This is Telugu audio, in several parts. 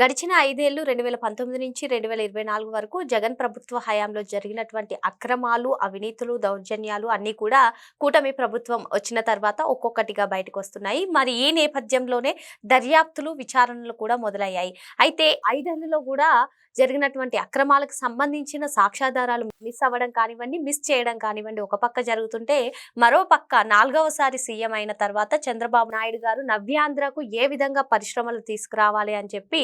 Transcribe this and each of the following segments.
గడిచిన ఐదేళ్ళు రెండు వేల పంతొమ్మిది నుంచి రెండు వేల ఇరవై నాలుగు వరకు జగన్ ప్రభుత్వ హయాంలో జరిగినటువంటి అక్రమాలు అవినీతులు దౌర్జన్యాలు అన్నీ కూడా కూటమి ప్రభుత్వం వచ్చిన తర్వాత ఒక్కొక్కటిగా బయటకు వస్తున్నాయి. మరి ఈ నేపథ్యంలోనే దర్యాప్తులు విచారణలు కూడా మొదలయ్యాయి. అయితే ఐదేళ్ళలో కూడా జరిగినటువంటి అక్రమాలకు సంబంధించిన సాక్ష్యాధారాలు మిస్ అవ్వడం కానివ్వండి మిస్ చేయడం కానివ్వండి ఒక పక్క జరుగుతుంటే మరో పక్క నాలుగవసారి సీఎం అయిన తర్వాత చంద్రబాబు నాయుడు గారు నవ్యాంధ్రకు ఏ విధంగా పరిశ్రమలు తీసుకురావాలి అని చెప్పి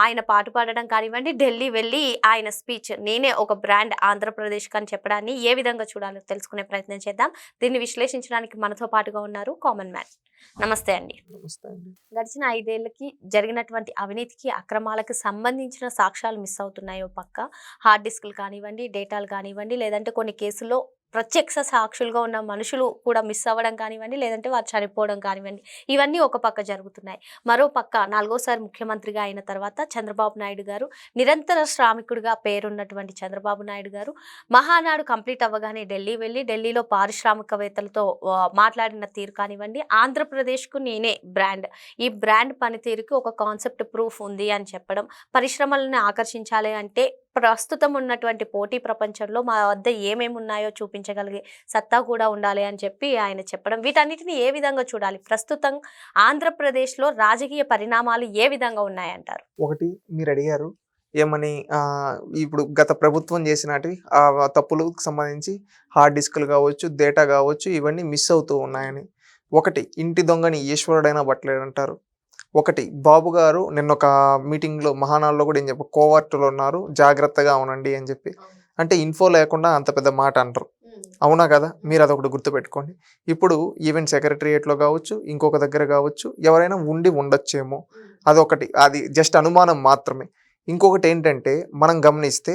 ఆయన పాటు పాడడం కానివ్వండి ఢిల్లీ వెళ్ళి ఆయన స్పీచ్ నేనే ఒక బ్రాండ్ ఆంధ్రప్రదేశ్ అని చెప్పడాన్ని ఏ విధంగా చూడాలో తెలుసుకునే ప్రయత్నం చేద్దాం. దీన్ని విశ్లేషించడానికి మనతో పాటుగా ఉన్నారు కామన్ మ్యాన్. నమస్తే అండి. నమస్తే అండి. గడిచిన ఐదేళ్ళకి జరిగినటువంటి అవినీతికి అక్రమాలకు సంబంధించిన సాక్ష్యాలు మిస్ అవుతున్నాయో పక్క? హార్డ్ డిస్క్లు కానివ్వండి డేటాలు కానివ్వండి లేదంటే కొన్ని కేసుల్లో ప్రత్యక్ష సాక్షులుగా ఉన్న మనుషులు కూడా మిస్ అవ్వడం కానివ్వండి లేదంటే వారు చనిపోవడం కానివ్వండి ఇవన్నీ ఒక పక్క జరుగుతున్నాయి. మరో పక్క నాలుగోసారి ముఖ్యమంత్రిగా అయిన తర్వాత చంద్రబాబు నాయుడు గారు నిరంతర శ్రామికుడిగా పేరున్నటువంటి చంద్రబాబు నాయుడు గారు మహానాడు కంప్లీట్ అవ్వగానే ఢిల్లీ వెళ్ళి ఢిల్లీలో పారిశ్రామికవేత్తలతో మాట్లాడిన తీరు కానివ్వండి ఆంధ్రప్రదేశ్కు నేనే బ్రాండ్. ఈ బ్రాండ్ పనితీరుకి ఒక కాన్సెప్ట్ ప్రూఫ్ ఉంది అని చెప్పడం పరిశ్రమలను ఆకర్షించాలి అంటే ప్రస్తుతం ఉన్నటువంటి పోటీ ప్రపంచంలో మా వద్ద ఏమేమి ఉన్నాయో చూపించగలిగే సత్తా కూడా ఉండాలి అని చెప్పి ఆయన చెప్పడం. వీటన్నిటిని ఏ విధంగా చూడాలి? ప్రస్తుతం ఆంధ్రప్రదేశ్లో రాజకీయ పరిణామాలు ఏ విధంగా ఉన్నాయంటారు? ఒకటి మీరు అడిగారు ఏమని ఇప్పుడు గత ప్రభుత్వం చేసినటివి ఆ తప్పులకు సంబంధించి హార్డ్ డిస్క్లు కావచ్చు డేటా కావచ్చు ఇవన్నీ మిస్ అవుతూ ఉన్నాయని. ఒకటి ఇంటి దొంగని ఈశ్వరుడైనా బట్టలేడు అంటారు. ఒకటి బాబు గారు నిన్న ఒక మీటింగ్లో మహానాడులో కూడా ఏం చెప్ప కోవర్టులో ఉన్నారు జాగ్రత్తగా ఉండండి అని చెప్పి. అంటే ఇన్ఫో లేకుండా అంత పెద్ద మాట అంటారు అవునా కదా? మీరు అదొకటి గుర్తుపెట్టుకోండి. ఇప్పుడు ఈవెంట్ సెక్రటరియేట్లో కావచ్చు ఇంకొక దగ్గర కావచ్చు ఎవరైనా ఉండి ఉండొచ్చేమో. అదొకటి అది జస్ట్ అనుమానం మాత్రమే. ఇంకొకటి ఏంటంటే మనం గమనిస్తే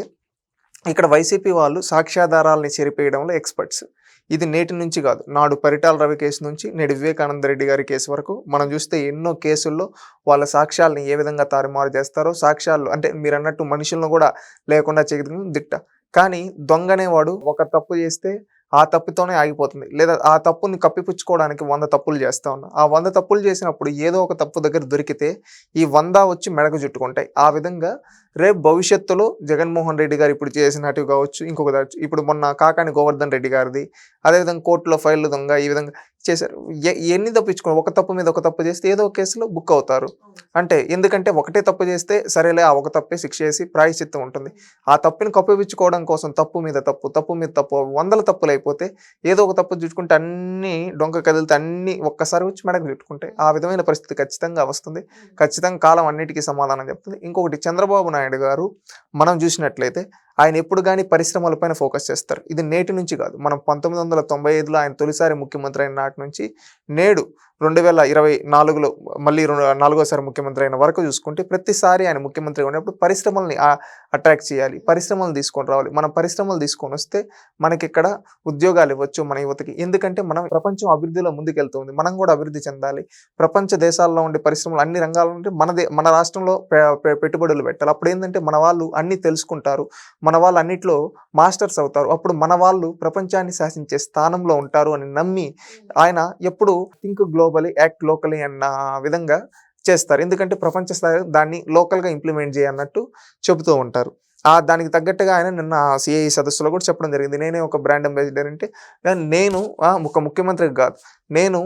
ఇక్కడ వైసీపీ వాళ్ళు సాక్ష్యాధారాలని చెరిపేయడంలో ఎక్స్పర్ట్స్. ఇది నేటి నుంచి కాదు. నాడు పరిటాల రవి కేసు నుంచి నేడు వివేకానంద రెడ్డి గారి కేసు వరకు మనం చూస్తే ఎన్నో కేసుల్లో వాళ్ళ సాక్ష్యాలను ఏ విధంగా తారుమారు చేస్తారో సాక్ష్యాలు అంటే మీరు అన్నట్టు మనుషులను కూడా లేకుండా చేయడం దిట్ట. కానీ దొంగనేవాడు ఒక తప్పు చేస్తే ఆ తప్పుతోనే ఆగిపోతుంది. లేదా ఆ తప్పుని కప్పిపుచ్చుకోవడానికి వంద తప్పులు చేస్తా ఉన్నాం. ఆ వంద తప్పులు చేసినప్పుడు ఏదో ఒక తప్పు దగ్గర దొరికితే ఈ వంద వచ్చి మెడకు చుట్టుకుంటాయి. ఆ విధంగా రేపు భవిష్యత్తులో జగన్మోహన్ రెడ్డి గారు ఇప్పుడు చేసినట్టు కావచ్చు ఇంకొక ఇప్పుడు మొన్న కాకాని గోవర్ధన్ రెడ్డి గారిది అదేవిధంగా కోర్టులో ఫైళ్ళు దొంగ ఈ విధంగా చేశారు. ఎన్ని తప్పించుకో ఒక తప్పు మీద ఒక తప్పు చేస్తే ఏదో ఒక కేసులో బుక్ అవుతారు. అంటే ఎందుకంటే ఒకటే తప్పు చేస్తే సరేలే ఆ ఒక తప్పే శిక్ష చేసి ప్రాయశ్చిత్తం ఉంటుంది. ఆ తప్పుని కప్పిపుచ్చుకోవడం కోసం తప్పు మీద తప్పు తప్పు మీద తప్పు వందల తప్పులు అయిపోతే ఏదో ఒక తప్పు చుట్టుకుంటే అన్ని డొంక కదిలితే అన్ని ఒక్కసారి వచ్చి మెడకు చుట్టుకుంటాయి ఆ విధమైన పరిస్థితి ఖచ్చితంగా వస్తుంది. ఖచ్చితంగా కాలం అన్నిటికీ సమాధానం చెప్తుంది. ఇంకొకటి చంద్రబాబు నాయుడు గారు మనం చూసినట్లయితే ఆయన ఎప్పుడు కానీ పరిశ్రమలపైన ఫోకస్ చేస్తారు. ఇది నేటి నుంచి కాదు. మనం పంతొమ్మిది వందల తొంభై ఐదులో ఆయన తొలిసారి ముఖ్యమంత్రి అయిన నాటి నుంచి నేడు రెండు వేల ఇరవై నాలుగులో మళ్ళీ రెండు నాలుగోసారి ముఖ్యమంత్రి అయిన వరకు చూసుకుంటే ప్రతిసారి ఆయన ముఖ్యమంత్రి ఉన్నప్పుడు పరిశ్రమల్ని అట్రాక్ట్ చేయాలి పరిశ్రమలు తీసుకొని రావాలి. మనం పరిశ్రమలు తీసుకొని వస్తే మనకి ఇక్కడ ఉద్యోగాలు ఇవ్వచ్చు మన యువతకి. ఎందుకంటే మనం ప్రపంచం అభివృద్ధిలో ముందుకెళ్తుంది. మనం కూడా అభివృద్ధి చెందాలి. ప్రపంచ దేశాల్లో ఉండే పరిశ్రమలు అన్ని రంగాల్లో ఉంటే మన మన రాష్ట్రంలో పెట్టుబడులు పెట్టాలి. అప్పుడు ఏంటంటే మన వాళ్ళు అన్ని తెలుసుకుంటారు. మన వాళ్ళు అన్నిట్లో మాస్టర్స్ అవుతారు. అప్పుడు మన వాళ్ళు ప్రపంచాన్ని శాసించే స్థానంలో ఉంటారు అని నమ్మి ఆయన ఎప్పుడు థింక్ గ్లోబలీ యాక్ట్ లోకలీ అన్న విధంగా చేస్తారు. ఎందుకంటే ప్రపంచ స్థాయి దాన్ని లోకల్గా ఇంప్లిమెంట్ చేయన్నట్టు చెబుతూ ఉంటారు. ఆ దానికి తగ్గట్టుగా ఆయన నిన్న సిఐ సదస్సులో కూడా చెప్పడం జరిగింది. నేనే ఒక బ్రాండ్ అంబాసిడర్ అంటే నేను ఒక ముఖ్యమంత్రి కాదు. నేను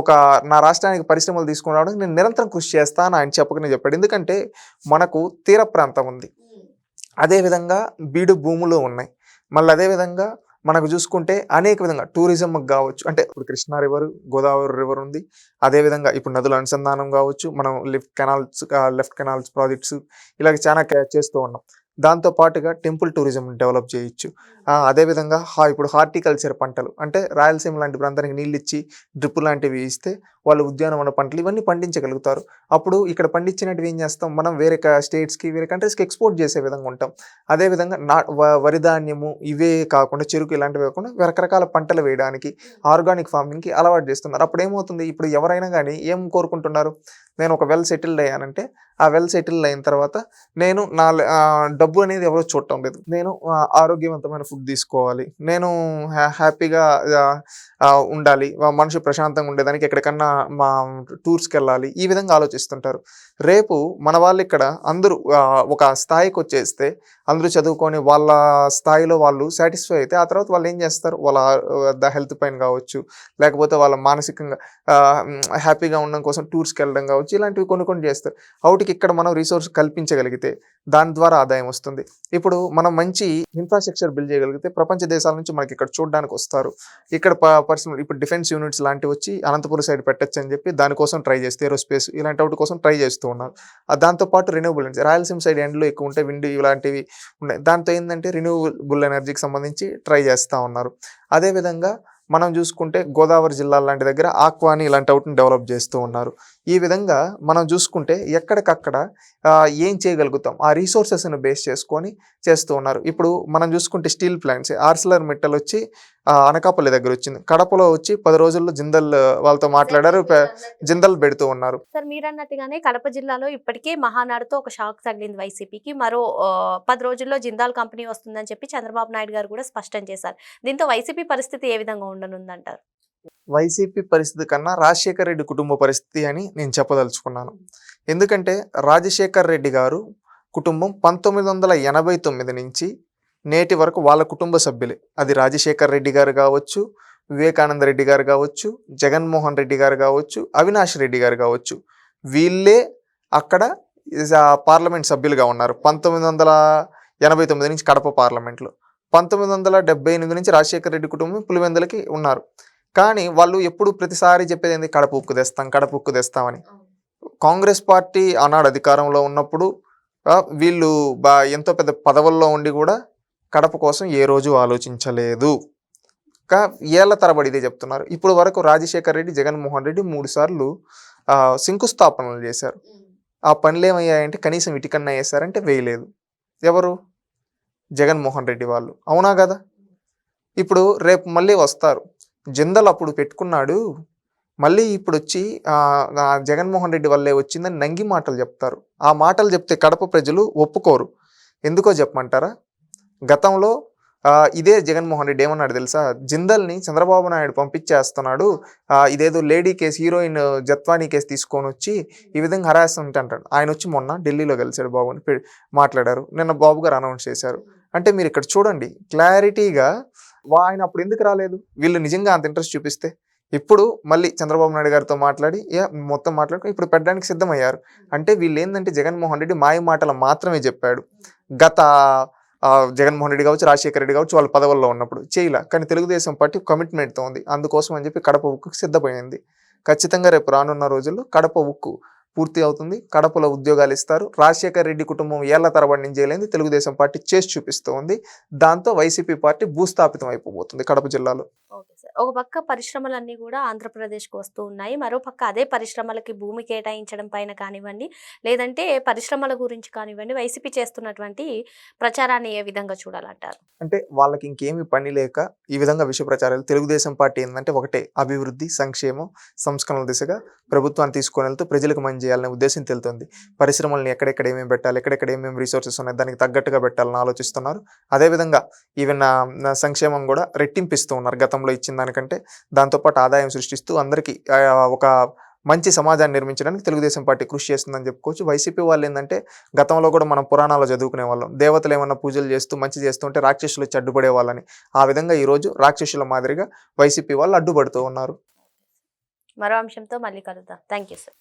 ఒక నా రాష్ట్రానికి పరిశ్రమలు తీసుకుని రావడానికి నేను నిరంతరం కృషి చేస్తాను ఆయన చెప్పకనే చెప్పాడు. ఎందుకంటే మనకు తీర ప్రాంతం ఉంది. అదేవిధంగా బీడు భూములు ఉన్నాయి. మళ్ళీ అదేవిధంగా మనకు చూసుకుంటే అనేక విధంగా టూరిజం కావచ్చు అంటే ఇప్పుడు కృష్ణా రివర్ గోదావరి రివర్ ఉంది. అదేవిధంగా ఇప్పుడు నదుల అనుసంధానం కావచ్చు మనం lift canals left canals projects ఇలాగ చాలా చేస్తూ ఉన్నాం. దాంతో పాటుగా టెంపుల్ టూరిజం డెవలప్ చేయొచ్చు. అదేవిధంగా ఇప్పుడు హార్టికల్చర్ పంటలు అంటే రాయలసీమ లాంటి ప్రాంతానికి నీళ్ళు ఇచ్చి డ్రిప్ లాంటివి ఇస్తే వాళ్ళు ఉద్యానవన పంటలు ఇవన్నీ పండించగలుగుతారు. అప్పుడు ఇక్కడ పండించినట్టు ఏం చేస్తాం? మనం వేరే స్టేట్స్కి వేరే కంట్రీస్కి ఎక్స్పోర్ట్ చేసే విధంగా ఉంటాం. అదేవిధంగా నా వరి ధాన్యము ఇవే కాకుండా చెరుకు ఇలాంటివి కాకుండా రకరకాల పంటలు వేయడానికి ఆర్గానిక్ ఫార్మింగ్కి అలవాటు చేస్తున్నారు. అప్పుడు ఏమవుతుంది? ఇప్పుడు ఎవరైనా కానీ ఏం కోరుకుంటున్నారు? నేను ఒక వెల్ సెటిల్డ్ అయ్యానంటే ఆ వెల్ సెటిల్డ్ అయిన తర్వాత నేను నా డబ్బు అనేది ఎవరో చూడటం లేదు. నేను ఆరోగ్యవంతమైన ఫుడ్ తీసుకోవాలి. నేను హ్యా- హ్యాపీగా ఉండాలి. మనిషి ప్రశాంతంగా ఉండేదానికి ఎక్కడికన్నా మా టూర్స్కి వెళ్ళాలి ఈ విధంగా ఆలోచిస్తుంటారు. రేపు మన వాళ్ళు ఇక్కడ అందరూ ఒక స్థాయికి వచ్చేస్తే అందరూ చదువుకొని వాళ్ళ స్థాయిలో వాళ్ళు సాటిస్ఫై అయితే ఆ తర్వాత వాళ్ళు ఏం చేస్తారు? వాళ్ళ ద హెల్త్ పైన కావచ్చు లేకపోతే వాళ్ళ మానసికంగా హ్యాపీగా ఉండడం కోసం టూర్స్కి వెళ్ళడం కావచ్చు ఇలాంటివి కొన్ని కొన్ని చేస్తారు. అవుటికి ఇక్కడ మనం రిసోర్స్ కల్పించగలిగితే దాని ద్వారా ఆదాయం వస్తుంది. ఇప్పుడు మనం మంచి ఇన్ఫ్రాస్ట్రక్చర్ బిల్డ్ చేయగలిగితే ప్రపంచ దేశాల నుంచి మనకి ఇక్కడ చూడడానికి వస్తారు ఇక్కడ పర్సనల్ ఇప్పుడు డిఫెన్స్ యూనిట్స్ లాంటివి వచ్చి అనంతపురం సైడ్ పెట్టచ్చు అని చెప్పి దానికోసం ట్రై చేస్తే ఏరోస్పేస్ ఇలాంటి వాటి కోసం ట్రై చేస్తూ ఉన్నారు దాంతోపాటు రెన్యూబుల్ ఎనర్జీ రాయలసీమ సైడ్ ఎండ్లో ఎక్కువ ఉంటే విండ్ ఇలాంటివి ఉన్నాయి. దాంతో ఏంటంటే రెన్యూబుల్ ఎనర్జీకి సంబంధించి ట్రై చేస్తూ ఉన్నారు. అదేవిధంగా మనం చూసుకుంటే గోదావరి జిల్లా లాంటి దగ్గర ఆక్వాని ఇలాంటి అవుట్ని డెవలప్ చేస్తూ ఉన్నారు. ఈ విధంగా మనం చూసుకుంటే ఎక్కడికక్కడ ఏం చేయగలుగుతాం? ఆ రీసోర్సెస్ను బేస్ చేసుకొని చేస్తూ ఉన్నారు. ఇప్పుడు మనం చూసుకుంటే స్టీల్ ప్లాంట్స్ ఆర్సిలర్ మెట్టల్ వచ్చి అనకాపల్లి దగ్గర వచ్చింది. కడపలో వచ్చి పది రోజుల్లో జిందల్ వాళ్ళతో మాట్లాడారు. జిందల్ పెడుతూ ఉన్నారు. సార్ మీరు అన్నట్టుగానే కడప జిల్లాలో ఇప్పటికే మహానాడుతో ఒక షాక్ తగిలింది వైసీపీకి. మరో పది రోజుల్లో జిందాల్ కంపెనీ వస్తుందని చెప్పి చంద్రబాబు నాయుడు గారు కూడా స్పష్టం చేశారు. దీంతో వైసీపీ పరిస్థితి ఏ విధంగా ఉండనుందంటారు? వైసీపీ పరిస్థితి కన్నా రాజశేఖర్ రెడ్డి కుటుంబ పరిస్థితి అని నేను చెప్పదలుచుకున్నాను. ఎందుకంటే రాజశేఖర్ రెడ్డి గారు కుటుంబం పంతొమ్మిది వందల ఎనభై తొమ్మిది నుంచి నేటి వరకు వాళ్ళ కుటుంబ సభ్యులే. అది రాజశేఖర్ రెడ్డి గారు కావచ్చు వివేకానంద రెడ్డి గారు కావచ్చు జగన్మోహన్ రెడ్డి గారు కావచ్చు అవినాష్ రెడ్డి గారు కావచ్చు. వీళ్ళే అక్కడ ఇస్ ఆ పార్లమెంట్ సభ్యులుగా ఉన్నారు. పంతొమ్మిది వందల ఎనభై తొమ్మిది నుంచి కడప పార్లమెంట్లో. పంతొమ్మిది వందల డెబ్బై ఎనిమిది నుంచి రాజశేఖర రెడ్డి కుటుంబం పులివెందులకి ఉన్నారు. కానీ వాళ్ళు ఎప్పుడు ప్రతిసారి చెప్పేది ఏంది? కడప ఉక్కు తెస్తాం కడప ఉక్కు తెస్తామని. కాంగ్రెస్ పార్టీ ఆనాడు అధికారంలో ఉన్నప్పుడు వీళ్ళు బా ఎంతో పెద్ద పదవుల్లో ఉండి కూడా కడప కోసం ఏ రోజు ఆలోచించలేదు. ఏళ్ళ తరబడి ఇదే చెప్తున్నారు. ఇప్పుడు వరకు రాజశేఖర్ రెడ్డి జగన్మోహన్ రెడ్డి మూడు సార్లు శంకుస్థాపనలు చేశారు. ఆ పనులు ఏమయ్యాయంటే కనీసం ఇటుకన్నా వేశారంటే వేయలేదు. ఎవరు? జగన్మోహన్ రెడ్డి వాళ్ళు. అవునా కదా? ఇప్పుడు రేపు మళ్ళీ వస్తారు. జిందల్ అప్పుడు పెట్టుకున్నాడు. మళ్ళీ ఇప్పుడు వచ్చి జగన్మోహన్ రెడ్డి వల్లే వచ్చిందని నంగి మాటలు చెప్తారు. ఆ మాటలు చెప్తే కడప ప్రజలు ఒప్పుకోరు. ఎందుకో చెప్పమంటారా? గతంలో ఇదే జగన్మోహన్ రెడ్డి ఏమన్నాడు తెలుసా? జిందల్ని చంద్రబాబు నాయుడు పంపించేస్తున్నాడు. ఇదేదో lady case heroine Jathwani case తీసుకొని వచ్చి ఈ విధంగా హరాస్మెంట్ అంటాడు. ఆయన వచ్చి మొన్న ఢిల్లీలో కలిశాడు బాబుని మాట్లాడారు. నిన్న బాబు గారు అనౌన్స్ చేశారు. అంటే మీరు ఇక్కడ చూడండి క్లారిటీగా వా- ఆయన అప్పుడు ఎందుకు రాలేదు? వీళ్ళు నిజంగా అంత ఇంట్రెస్ట్ చూపిస్తే? ఇప్పుడు మళ్ళీ చంద్రబాబు నాయుడు గారితో మాట్లాడి మొత్తం మాట్లాడుకుని ఇప్పుడు పెట్టడానికి సిద్ధమయ్యారు. అంటే వీళ్ళు ఏంటంటే జగన్మోహన్ రెడ్డి మాయ మాటలు మాత్రమే చెప్పాడు. గత జగన్మోహన్ రెడ్డి కావచ్చు రాజశేఖర రెడ్డి కావచ్చు వాళ్ళ పదవుల్లో ఉన్నప్పుడు చేయలే. కానీ తెలుగుదేశం పార్టీ కమిట్మెంట్తో ఉంది. అందుకోసం అని చెప్పి కడప ఉక్కు సిద్ధమైంది. ఖచ్చితంగా రేపు రానున్న రోజుల్లో కడప ఉక్కు పూర్తి అవుతుంది. కడపలో ఉద్యోగాలు ఇస్తారు. రాజశేఖర రెడ్డి కుటుంబం ఏళ్ళ తరబడి నుంచి చేయలేని తెలుగుదేశం పార్టీ చేసి చూపిస్తూ ఉంది దాంతో వైసీపీ పార్టీ భూస్థాపితం అయిపోబోతుంది కడప జిల్లాలో. ఒక పక్క పరిశ్రమలన్నీ కూడా ఆంధ్రప్రదేశ్కి వస్తూ ఉన్నాయి. మరో పక్క అదే పరిశ్రమలకి భూమి కేటాయించడం పైన కానివ్వండి లేదంటే పరిశ్రమల గురించి కానివ్వండి వైసీపీ చేస్తున్నటువంటి ప్రచారాన్ని ఏ విధంగా చూడాలంటారు? అంటే వాళ్ళకి ఇంకేమి పని లేక ఈ విధంగా విష ప్రచారాలు తెలుగుదేశం పార్టీ ఏంటంటే ఒకటే అభివృద్ధి సంక్షేమం సంస్కరణల దిశగా ప్రభుత్వాన్ని తీసుకొని వెళ్తూ ప్రజలకు మంచి చేయాలనే ఉద్దేశం తెలుతుంది. పరిశ్రమల్ని ఎక్కడెక్కడ ఏమేమి పెట్టాలి ఎక్కడెక్కడ ఏమేమి రిసోర్సెస్ ఉన్నాయి దానికి తగ్గట్టుగా పెట్టాలని ఆలోచిస్తున్నారు. అదేవిధంగా ఈవెన్ సంక్షేమం కూడా రెట్టింపిస్తూ ఉన్నారు గతంలో ఇచ్చిన దానికంటే దాంతోపాటు ఆదాయం సృష్టిస్తూ అందరికీ ఒక మంచి సమాజాన్ని నిర్మించడానికి తెలుగుదేశం పార్టీ కృషి చేస్తుందని చెప్పుకోవచ్చు. వైసీపీ వాళ్ళు ఏంటంటే గతంలో కూడా మనం పురాణాలు చదువుకునే వాళ్ళం. దేవతలు ఏమన్నా పూజలు చేస్తూ మంచి చేస్తుంటే రాక్షసులు వచ్చి అడ్డుపడే వాళ్ళని. ఆ విధంగా ఈరోజు రాక్షసుల మాదిరిగా వైసీపీ వాళ్ళు అడ్డుపడుతూ ఉన్నారు. మరో అంశంతో మళ్ళీ కలుద్దాం. Thank you sir.